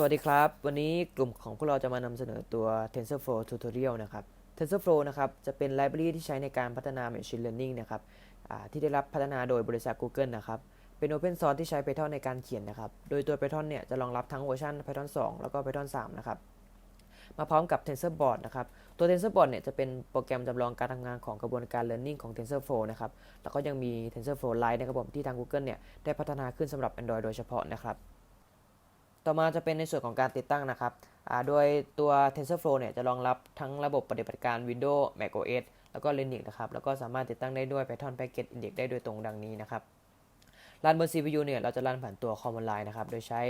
สวัสดีครับ วันนี้กลุ่มของพวกเราจะมานำเสนอตัว TensorFlow Tutorial นะครับ TensorFlow นะครับจะเป็นไลบรารีที่ใช้ในการพัฒนา Machine Learning นะครับที่ได้รับพัฒนาโดยบริษัท Google นะครับ เป็น Open Source ที่ใช้ Python ในการเขียนนะครับ โดยตัว Python เนี่ยจะรองรับทั้งเวอร์ชัน Python 2 แล้วก็ Python 3 นะครับ มาพร้อมกับ TensorBoard นะครับ ตัว TensorBoard เนี่ยจะเป็นโปรแกรมจำลองการทำงานของกระบวนการ Learning ของ TensorFlow นะครับ แล้วก็ยังมี TensorFlow Lite นะครับผมที่ทาง Google เนี่ยได้พัฒนาขึ้นสำหรับ Android โดยเฉพาะนะครับ ต่อมาจะเป็นในส่วนของการติดตั้งนะครับโดยตัว TensorFlow เนี่ยจะรองรับทั้งระบบปฏิบัติการ Windows macOS แล้วก็ Linux นะครับแล้วก็สามารถติดตั้งได้ด้วย Python Package Index ได้โดยตรงดังนี้นะครับรันบน CPU เนี่ยเราจะรันผ่านตัว Command Line นะครับ โดยใช้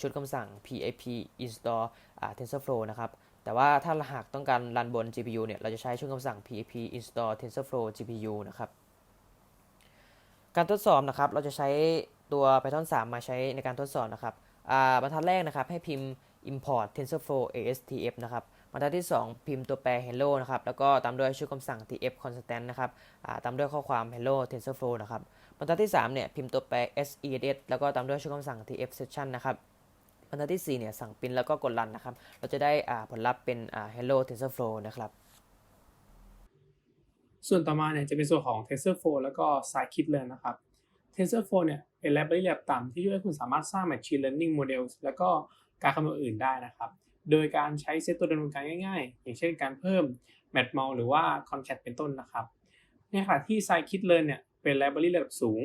ชุดคำสั่ง pip install TensorFlow นะครับ แต่ว่าถ้าหากต้องการรันบน GPU เนี่ย เราจะใช้ชุดคำสั่ง pip install TensorFlow GPU นะครับ การทดสอบนะครับ เราจะใช้ตัว Python 3 มาใช้ในการทดสอบนะครับ บรรทัดแรกนะครับให้พิมพ์ import TensorFlow ASTF นะครับบรรทัดที่ 2 พิมพ์ตัวแปร hello นะครับแล้วก็ตามด้วยชื่อคำสั่ง tf constant นะครับตามด้วยข้อความ hello TensorFlow นะครับบรรทัดที่3เนี่ยพิมพ์ตัวแปร sess แล้วก็ตามด้วยชื่อคำสั่ง tf session นะครับบรรทัดที่4เนี่ยสั่งพิมพ์แล้วก็กดรันนะครับเราจะได้อ่าผลลัพธ์เป็น hello TensorFlow นะครับส่วนต่อมาเนี่ยจะเป็นส่วนของ TensorFlow แล้วก็ Scikit-learn นะครับ TensorFlow เนี่ยเป็น library แบบต่ำที่ช่วยให้คุณสามารถสร้าง machine learning models แล้วก็การคำนวณอื่นได้นะครับ โดยการใช้เซตตัวดำเนินการง่ายๆ อย่างเช่นการเพิ่ม matmul หรือว่า concat เป็นต้นนะครับ ในขณะที่ Scikit-learn เนี่ยเป็น library ระดับสูง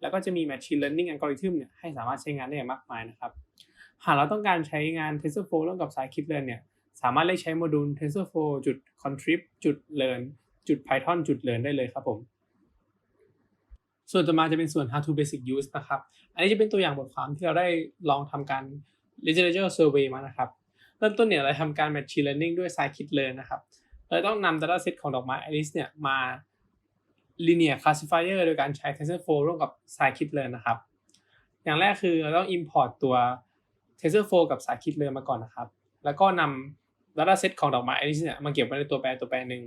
แล้วก็จะมี machine learning algorithm เนี่ยให้สามารถใช้งานได้อย่างมากมายนะครับ หากเราต้องการใช้งาน TensorFlow ร่วมกับ Scikit-learn เนี่ยสามารถเรียกใช้โมดูล TensorFlow จุด contrib จุด learn จุด Python จุด learn ได้เลยครับผม ส่วนต่อมาจะเป็นส่วน how to basic use นะครับ อันนี้จะเป็นตัวอย่างบทความที่เราได้ลองทำการ literature survey มานะครับ เริ่มต้นเนี่ยเราทำการ machine learning ด้วย scikit-learn นะครับ เราต้องนำ dataset ของดอกไม้ Alice เนี่ยมา linear classifier โดยการใช้ TensorFlow ร่วมกับ scikit-learn นะครับ อย่างแรกคือเราต้อง import ตัว TensorFlow กับ scikit-learn มาก่อนนะครับ แล้วก็นำ dataset ของดอกไม้ Alice เนี่ยมาเก็บไว้ในตัวแปรตัวแปรหนึ่ง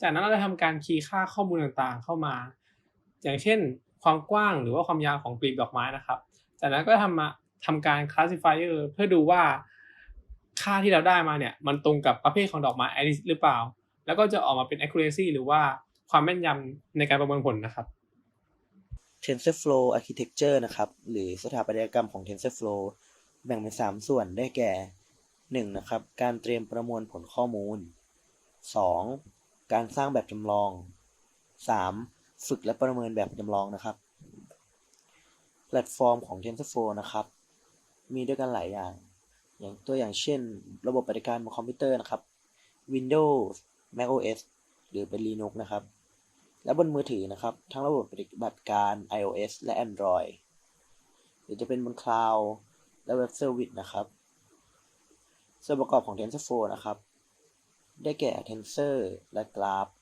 จากนั้นเราจะทำการคีย์ค่าข้อมูลต่างๆ เข้ามา อย่างเช่น ความกว้างหรือว่าความยาวของกลีบดอกไม้นะครับ จากนั้นก็ทำมาทำการ classifier เพื่อดูว่าค่าที่เราได้มาเนี่ยมันตรงกับประเภทของดอกไม้ Alice หรือเปล่า แล้วก็จะออกมาเป็น accuracy หรือว่าความแม่นยำในการประมวลผลนะครับ TensorFlow Architecture นะครับ หรือสถาปัตยกรรมของ TensorFlow แบ่งเป็น 3 ส่วนได้แก่ 1. นะครับ การเตรียมประมวลผลข้อมูล 2. การสร้างแบบจำลอง 3. ฝึกและประเมินแบบจำลองนะครับ แพลตฟอร์มของ TensorFlow นะครับ มีด้วยกันหลายอย่าง อย่างตัวอย่างเช่น ระบบปฏิการบนคอมพิวเตอร์นะครับ Windows macOS หรือเป็น Linux นะครับ และบนมือถือนะครับ ทั้งระบบปฏิบัติการ iOS และ Android หรือจะเป็นบนคลาวด์และเว็บเซอร์วิสนะครับ ส่วนประกอบของ TensorFlow นะครับ ได้แก่ Tensor และ Graph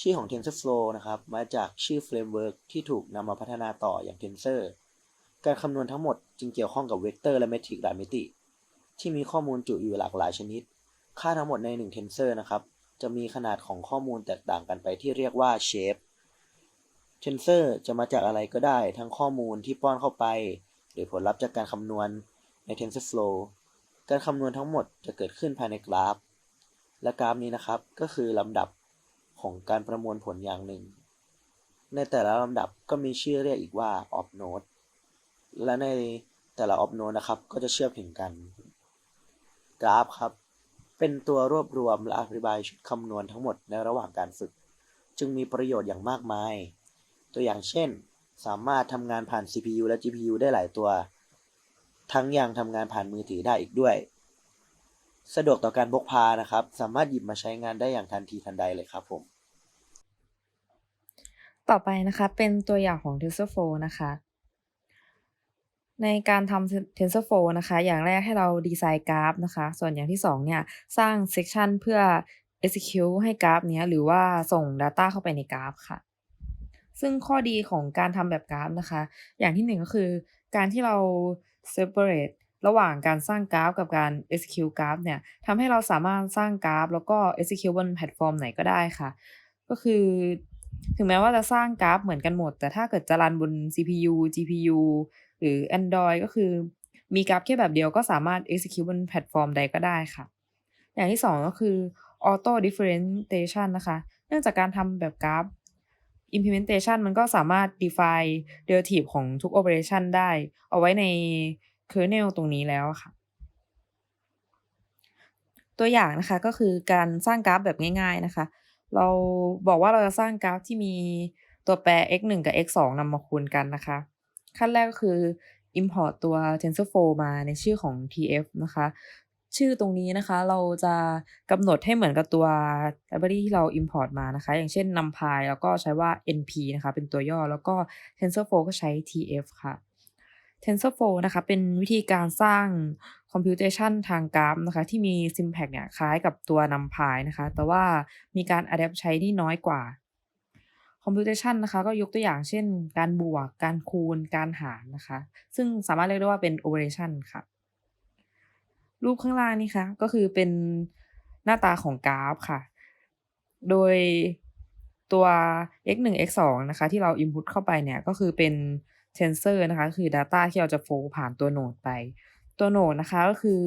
ชื่อของ TensorFlow นะครับ มาจากชื่อเฟรมเวิร์กที่ถูกนำมาพัฒนาต่ออย่าง Tensor การคำนวณทั้งหมดจึงเกี่ยวข้องกับเวกเตอร์และเมทริกหลายมิติ ที่มีข้อมูลจุอยู่หลากหลายชนิด ค่าทั้งหมดใน1 Tensor นะครับ จะมีขนาดของข้อมูลแตกต่างกันไปที่เรียกว่า shape Tensor จะมาจากอะไรก็ได้ ทั้งข้อมูลที่ป้อนเข้าไป หรือผลลัพธ์จากการคำนวณใน TensorFlow การคำนวณทั้งหมดจะเกิดขึ้นภายในกราฟ และกราฟนี้นะครับ ก็คือลำดับ ของการประมวลผลอย่างหนึ่ง ในแต่ละลำดับก็มีชื่อเรียกอีกว่า op node และในแต่ละ op node นะครับ ก็จะเชื่อมถึงกัน กราฟครับ เป็นตัวรวบรวมและอธิบายชุดคำนวณทั้งหมดในระหว่างการฝึก จึงมีประโยชน์อย่างมากมาย ตัวอย่างเช่น สามารถทำงานผ่าน CPU และ GPU ได้หลายตัว ทั้งยังทำงานผ่านมือถือได้อีกด้วย สะดวกต่อการพกพานะครับ สามารถหยิบมาใช้งานได้อย่างทันทีทันใดเลยครับผม ต่อไปนะคะเป็นตัวอย่างของ TensorFlow นะคะ ในการทำ TensorFlow นะคะ อย่างแรกให้เราดีไซน์กราฟนะคะ ส่วนอย่างที่สองเนี่ยสร้าง section เพื่อ execute ให้กราฟเนี้ยหรือว่าส่ง Data เข้าไปในกราฟค่ะ ซึ่งข้อดีของการทำแบบกราฟนะคะ อย่างที่หนึ่งก็คือการที่เรา separate ระหว่างการสร้างกราฟกับการ execute กราฟเนี่ยทำให้เราสามารถสร้างกราฟ แล้วก็ execute บนแพลตฟอร์มไหนก็ได้ค่ะ ก็คือถึงแม้ว่าจะสร้างกราฟเหมือนกันหมด แต่ถ้าเกิดจะรันบน CPU GPU หรือ Android ก็คือมีกราฟแค่แบบเดียวก็สามารถ execute บนแพลตฟอร์มใดก็ได้ค่ะ อย่างที่สองก็คือ auto differentiation นะคะ เนื่องจากการทำแบบกราฟ implementation มันก็สามารถ define derivative ของทุก operation ได้ เอาไว้ใน kernel ตรงนี้แล้วค่ะ ตัวอย่างนะคะก็คือการสร้างกราฟแบบง่าย ๆนะคะ เราบอกว่าเราจะสร้างกราฟที่มีตัวแปร x 1กับ x 2นำมาคูณกันนะคะ ขั้นแรกก็คือ import ตัว TensorFlow มาในชื่อของ tf นะคะ ชื่อตรงนี้นะคะเราจะกำหนดให้เหมือนกับตัว library ที่เรา import มานะคะ อย่างเช่น numpy แล้วก็ใช้ว่า np นะคะ เป็นตัวย่อแล้วก็ TensorFlow ก็ใช้ tf ค่ะ TensorFlow นะคะเป็นวิธีการสร้าง computation ทางกราฟนะคะที่มี syntax เนี่ยคล้ายกับตัว numpy นะคะ แต่ว่ามีการ adapt ใช้ที่น้อยกว่า computation นะคะก็ยกตัวอย่างเช่น การบวก การคูณ การหารนะคะ ซึ่งสามารถเรียกได้ว่าเป็น operation ค่ะ รูปข้างล่างนี่คะก็คือเป็นหน้าตาของกราฟค่ะ โดยตัว x 1 x 2นะคะที่เรา input เข้าไปเนี่ยก็คือเป็น tensor นะคะ คือ data ที่เราจะ flow ผ่านตัวโนดไป ตัวโนดนะคะก็คือ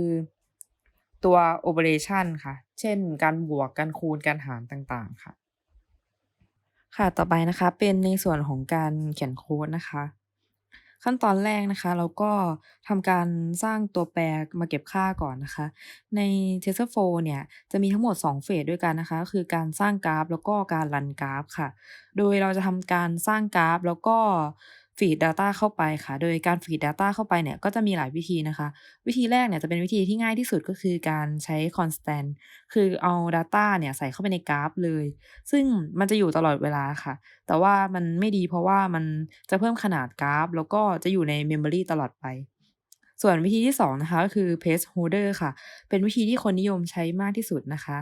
ตัว operation ค่ะ เช่น การบวก การคูณ การหารต่างๆ ค่ะ ค่ะ ต่อไปนะคะ เป็นในส่วนของการเขียนโค้ดนะคะ ขั้นตอนแรกนะคะ เราก็ทำการสร้างตัวแปรมาเก็บค่าก่อนนะคะ ใน TensorFlow เนี่ย จะมีทั้งหมด 2 เฟสด้วยกันนะคะ คือการสร้างกราฟ แล้วก็การรันกราฟค่ะ โดยเราจะทำการสร้างกราฟ แล้วก็ feed data เข้าไปค่ะ โดยการ feed data เข้าไปเนี่ยก็จะมีหลายวิธีนะคะ วิธีแรกเนี่ยจะเป็นวิธีที่ง่ายที่สุดก็คือการใช้ constant คือเอา data เนี่ยใส่เข้าไปในกราฟเลย ซึ่งมันจะอยู่ตลอดเวลาค่ะ แต่ว่ามันไม่ดีเพราะว่ามันจะเพิ่มขนาดกราฟ แล้วก็จะอยู่ใน memory ตลอดไปส่วนวิธีที่2นะคะก็คือ placeholder ค่ะ เป็นวิธีที่คนนิยมใช้มากที่สุดนะคะ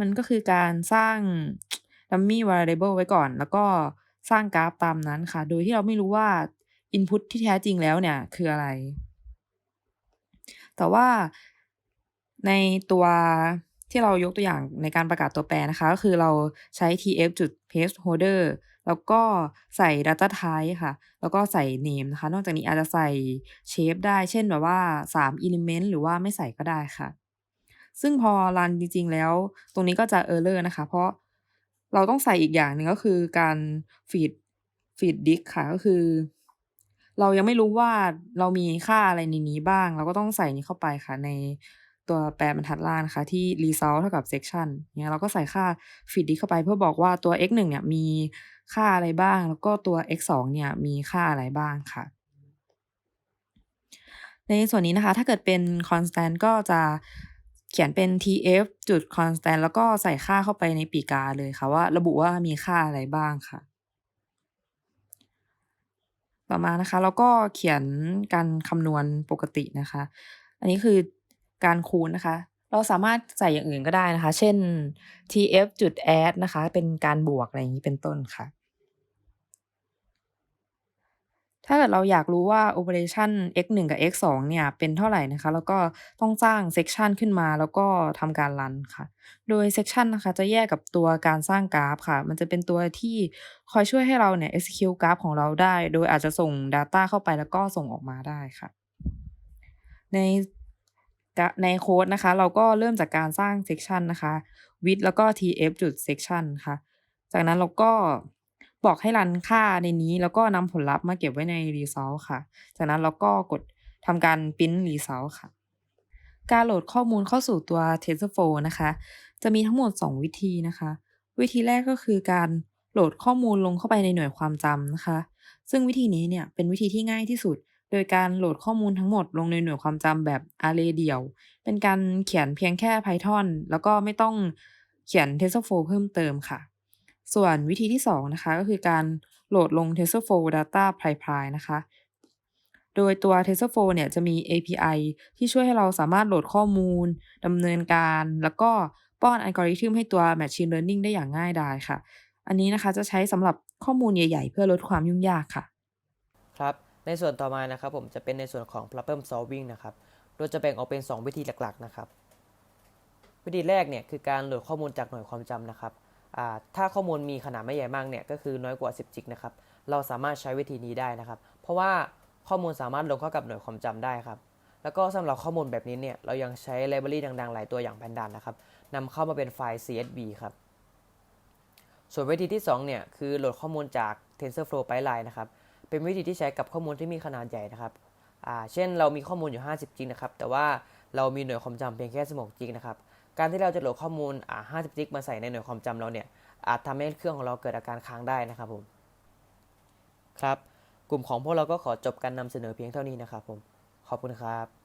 มันก็คือการสร้าง dummy variable ไว้ก่อน แล้วก็ สร้างกราฟตามนั้นค่ะ โดยที่เราไม่รู้ว่า input ที่แท้จริงแล้วเนี่ยคืออะไร แต่ว่าในตัวที่เรายกตัวอย่างในการประกาศตัวแปรนะคะ ก็คือเราใช้ tf จุด placeholder แล้วก็ใส่ data type ค่ะ แล้วก็ใส่ name นะคะ นอกจากนี้อาจจะใส่ shape ได้ เช่นแบบว่า 3 element หรือว่าไม่ใส่ก็ได้ค่ะ ซึ่งพอรันจริงๆแล้ว ตรงนี้ก็จะ error นะคะ เพราะ เราต้องใส่อีกอย่างหนึ่งก็คือการ feed feed dict ค่ะก็คือ เรายังไม่รู้ว่าเรามีค่าอะไรในนี้บ้าง เราก็ต้องใส่นี้เข้าไปค่ะในตัวแปรบรรทัดล่างนะคะ ที่ result เท่ากับ section เงี้ยเราก็ใส่ค่า feed dict เข้าไปเพื่อบอกว่าตัว x 1เนี่ยมีค่าอะไรบ้าง แล้วก็ตัว x 2เนี่ยมีค่าอะไรบ้างค่ะ ในส่วนนี้นะคะ ถ้าเกิดเป็น constant ก็จะ เขียนเป็น tf จุด constant แล้วก็ใส่ค่าเข้าไปในปีกาเลยค่ะว่า ระบุว่ามีค่าอะไรบ้างค่ะ ต่อมานะคะเราก็เขียนการคำนวณปกตินะคะ อันนี้คือการคูณนะคะ เราสามารถใส่อย่างอื่นก็ได้นะคะ เช่น tf จุด add นะคะ เป็นการบวกอะไรอย่างนี้เป็นต้นค่ะ ถ้าเกิดเราอยากรู้ว่า operation x 1 กับ x 2 เนี่ยเป็นเท่าไหร่นะคะ แล้วก็ต้องสร้าง section ขึ้นมาแล้วก็ทำการรันค่ะ โดย section นะคะจะแยกกับตัวการสร้างกราฟค่ะ มันจะเป็นตัวที่คอยช่วยให้เราเนี่ย execute กราฟของเราได้ โดยอาจจะส่ง data เข้าไปแล้วก็ส่งออกมาได้ค่ะ ในในโค้ดนะคะ เราก็เริ่มจากการสร้าง section นะคะ with แล้วก็ tf จุด section ค่ะ จากนั้นเราก็ บอกให้รันค่าในนี้ แล้วก็นำผลลัพธ์มาเก็บไว้ใน result ค่ะ จากนั้นเราก็กดทำการ print result ค่ะ การโหลดข้อมูลเข้าสู่ตัว TensorFlow นะคะ จะมีทั้งหมด 2 วิธีนะคะ วิธีแรกก็คือการโหลดข้อมูลลงเข้าไปในหน่วยความจำนะคะ ซึ่งวิธีนี้เนี่ยเป็นวิธีที่ง่ายที่สุด โดยการโหลดข้อมูลทั้งหมดลงในหน่วยความจำแบบ array เดี่ยว เป็นการเขียนเพียงแค่ Python แล้วก็ไม่ต้องเขียน TensorFlow เพิ่มเติมค่ะ ส่วนวิธีที่ 2 นะคะ ก็คือการโหลดลง TensorFlow Data Pipeline นะคะ โดยตัว TensorFlow เนี่ยจะมี API ที่ช่วยให้เราสามารถโหลดข้อมูลดำเนินการ แล้วก็ป้อนอัลกอริทึมให้ตัว Machine Learning ได้อย่างง่ายดายค่ะ อันนี้นะคะจะใช้สำหรับข้อมูลใหญ่ ๆ เพื่อลดความยุ่งยากค่ะ ครับ ในส่วนต่อมานะครับผมจะเป็นในส่วนของ problem solving นะครับ โดยจะแบ่งออกเป็น 2 วิธีหลักๆนะครับ วิธีแรกเนี่ยคือการโหลดข้อมูลจากหน่วยความจำนะครับ ถ้าข้อมูลมีขนาดไม่ใหญ่มากเนี่ยก็คือน้อยกว่า 10 จิกนะครับ เราสามารถใช้วิธีนี้ได้นะครับ เพราะว่าข้อมูลสามารถลงเข้ากับหน่วยความจำได้ครับ แล้วก็สำหรับข้อมูลแบบนี้เนี่ยเรายังใช้ไลบรารีดังๆ หลายตัวอย่าง Pandas นะครับนำเข้ามาเป็นไฟล์ CSV ครับ ส่วนวิธีที่2เนี่ยคือโหลดข้อมูลจาก TensorFlow Pipeline นะครับ เป็นวิธีที่ใช้กับข้อมูลที่มีขนาดใหญ่นะครับเช่นเรามีข้อมูลอยู่ 50 g นะครับ แต่ว่าเรามีหน่วยความจำเพียงแค่16 g นะครับ การที่เราจะโหลดข้อมูลอ่า50 g มาใส่ในหน่วยความจำเราเนี่ยอาจทำให้เครื่องของเราเกิดอาการค้างได้นะครับผมครับ กลุ่มของพวกเราก็ขอจบการนำเสนอเพียงเท่านี้นะครับผมขอบคุณครับ